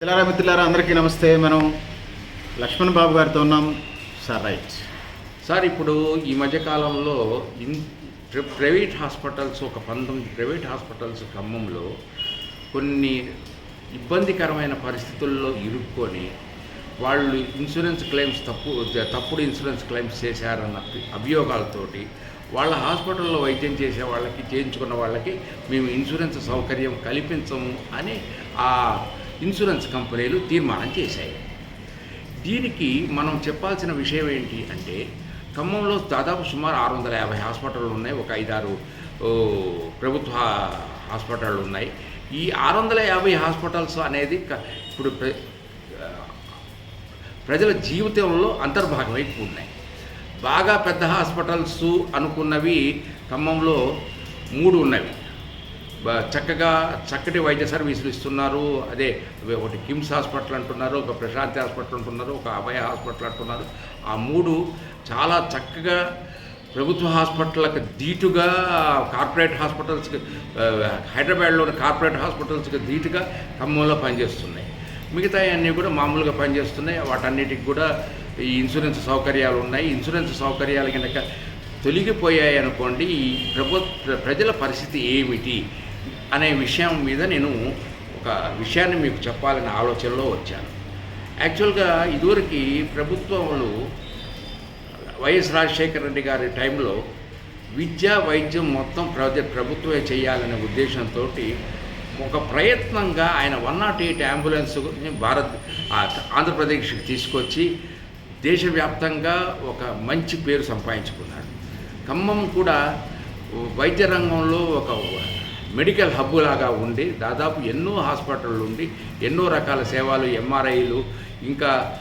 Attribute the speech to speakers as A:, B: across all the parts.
A: మిత్రులారా మిత్రులారా అందరికీ నమస్తే. మనం లక్ష్మణ్ బాబు గారితో ఉన్నాం. Sir right.
B: సార్ ఇప్పుడు ఈ మధ్యకాలంలో ఇన్ ప్రైవేట్ హాస్పిటల్స్ ఒక పంతొమ్మిది ప్రైవేట్ హాస్పిటల్స్ ఖమ్మంలో కొన్ని ఇబ్బందికరమైన పరిస్థితుల్లో ఇరుక్కొని వాళ్ళు ఇన్సూరెన్స్ క్లెయిమ్స్ తప్పు తప్పుడు ఇన్సూరెన్స్ క్లెయిమ్స్ చేశారన్న అభియోగాలతోటి వాళ్ళ హాస్పిటల్లో వైద్యం చేసే వాళ్ళకి చేయించుకున్న వాళ్ళకి మేము ఇన్సూరెన్స్ సౌకర్యం కల్పించము అని ఆ ఇన్సూరెన్స్ కంపెనీలు తీర్మానం చేశాయి. దీనికి మనం చెప్పాల్సిన విషయం ఏంటి అంటే ఖమ్మంలో దాదాపు సుమారు ఆరు వందల యాభై హాస్పిటళ్ళు ఉన్నాయి ఒక ఐదారు ప్రభుత్వ హాస్పిటళ్ళు ఉన్నాయి. ఈ ఆరు వందల యాభై హాస్పిటల్స్ అనేది ఇప్పుడు ప్ర- ప్రజల జీవితంలో అంతర్భాగమై ఉన్నాయి. బాగా పెద్ద హాస్పిటల్స్ అనుకున్నవి ఖమ్మంలో మూడు ఉన్నవి. చక్కగా చక్కటి వైద్య సర్వీసులు ఇస్తున్నారు. అదే ఒకటి కిమ్స్ హాస్పిటల్ అంటున్నారు ఒక ప్రశాంతి హాస్పిటల్ అంటున్నారు ఒక అభయ హాస్పిటల్ అంటున్నారు. ఆ మూడు చాలా చక్కగా ప్రభుత్వ హాస్పిటల్కి ధీటుగా కార్పొరేట్ హాస్పిటల్స్కి హైదరాబాద్లోని కార్పొరేట్ హాస్పిటల్స్కి ధీటుగా ఖమ్మంలో పనిచేస్తున్నాయి. మిగతా అన్నీ కూడా మామూలుగా పనిచేస్తున్నాయి. వాటన్నిటికి కూడా ఈ ఇన్సూరెన్స్ సౌకర్యాలు ఉన్నాయి. ఇన్సూరెన్స్ సౌకర్యాలు కనుక తొలగిపోయాయి అనుకోండి ఈ ప్రభు ప్రజల పరిస్థితి ఏమిటి? అనే విషయం మీద నేను ఒక విషయాన్ని మీకు చెప్పాలనే ఆలోచనలో వచ్చాను. యాక్చువల్గా ఇదివరకు ప్రభుత్వంలో వైఎస్ రాజశేఖర రెడ్డి గారి టైంలో విద్య వైద్యం మొత్తం ప్రజ ప్రభుత్వమే చేయాలనే ఉద్దేశంతో ఒక ప్రయత్నంగా ఆయన one not eight ambulance Bharat ఆంధ్రప్రదేశ్కి తీసుకొచ్చి దేశవ్యాప్తంగా ఒక మంచి పేరు సంపాదించుకున్నాడు. ఖమ్మం కూడా వైద్య రంగంలో ఒక మెడికల్ హబ్ లాగా ఉండి దాదాపు ఎన్నో హాస్పిటళ్ళు ఉండి ఎన్నో రకాల సేవలు ఎంఆర్ఐలు ఇంకా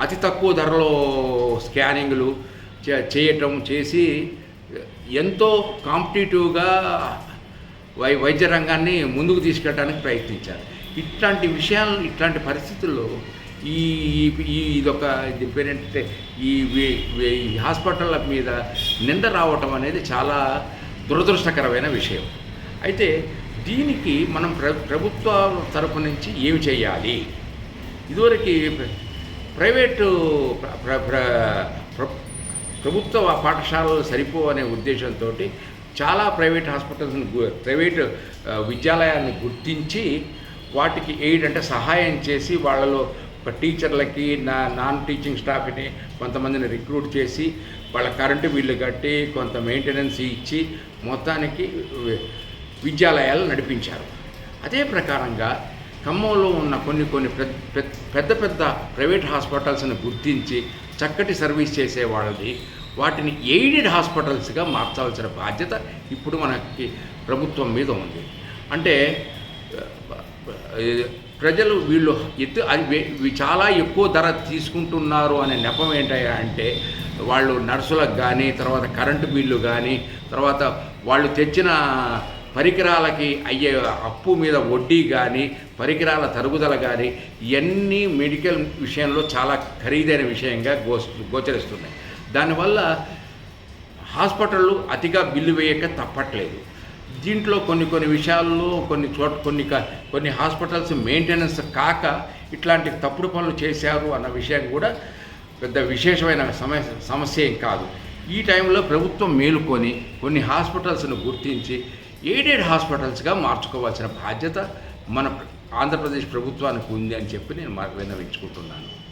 B: అతి తక్కువ ధరలో స్కానింగ్లు చే- చేయటం చేసి ఎంతో కాంపిటేటివ్గా వై వైద్య రంగాన్ని ముందుకు తీసుకెళ్ళడానికి ప్రయత్నించారు. ఇట్లాంటి విషయాలు ఇట్లాంటి పరిస్థితుల్లో ఈ ఈ ఇదొక ఇది పేరేంటంటే ఈ ఈ హాస్పిటళ్ళ మీద నింద రావటం అనేది చాలా దురదృష్టకరమైన విషయం. అయితే దీనికి మనం ప్ర ప్రభుత్వ తరపు నుంచి ఏమి చేయాలి? ఇదివరకు ప్ర- ప్రైవేటు ప్రభుత్వ పాఠశాలలు సరిపోవనే ఉద్దేశంతో చాలా ప్రైవేట్ హాస్పిటల్స్ని ప్రైవేట్ విద్యాలయాలను గుర్తించి వాటికి ఎయిడ్ అంటే సహాయం చేసి వాళ్ళలో టీచర్లకి నా నాన్ టీచింగ్ స్టాఫ్ని కొంతమందిని రిక్రూట్ చేసి వాళ్ళ కరెంటు బిల్లు కట్టి కొంత మెయింటెనెన్స్ ఇచ్చి మొత్తానికి విద్యాలయాలు నడిపించారు. అదే ప్రకారంగా ఖమ్మంలో ఉన్న కొన్ని కొన్ని పెద్ద పెద్ద- ప్రైవేట్ హాస్పిటల్స్ని గుర్తించి చక్కటి సర్వీస్ చేసే వాళ్ళది. వాటిని ఎయిడెడ్ హాస్పిటల్స్గా మార్చాల్సిన బాధ్యత ఇప్పుడు మనకి ప్రభుత్వం మీద ఉంది. అంటే ప్రజలు వీళ్ళు ఎత్తు అది చాలా ఎక్కువ ధర తీసుకుంటున్నారు అనే నెపం ఏంటయ్యా అంటే వాళ్ళు నర్సులకు కానీ తర్వాత కరెంటు బిల్లు కానీ తర్వాత వాళ్ళు తెచ్చిన పరికరాలకి అయ్యే అప్పు మీద వడ్డీ కానీ పరికరాల తరుగుదల కానీ ఇవన్నీ మెడికల్ విషయంలో చాలా ఖరీదైన విషయంగా గో గోచరిస్తున్నాయి. దానివల్ల హాస్పిటళ్ళు అతిగా బిల్లు వేయక తప్పట్లేదు. దీంట్లో కొన్ని కొన్ని విషయాల్లో కొన్ని చోట కొన్ని కొన్ని హాస్పిటల్స్ మెయింటెనెన్స్ కాక ఇట్లాంటి తప్పుడు పనులు చేశారు అన్న విషయం కూడా పెద్ద విశేషమైన సమస్య సమస్య ఏం కాదు. ఈ టైంలో ప్రభుత్వం మేలుకొని కొన్ని హాస్పిటల్స్ను గుర్తించి ఎయిడెడ్ హాస్పిటల్స్గా మార్చుకోవాల్సిన బాధ్యత మన ఆంధ్రప్రదేశ్ ప్రభుత్వానికి ఉంది అని చెప్పి నేను మా- విన్నవించుకుంటున్నాను.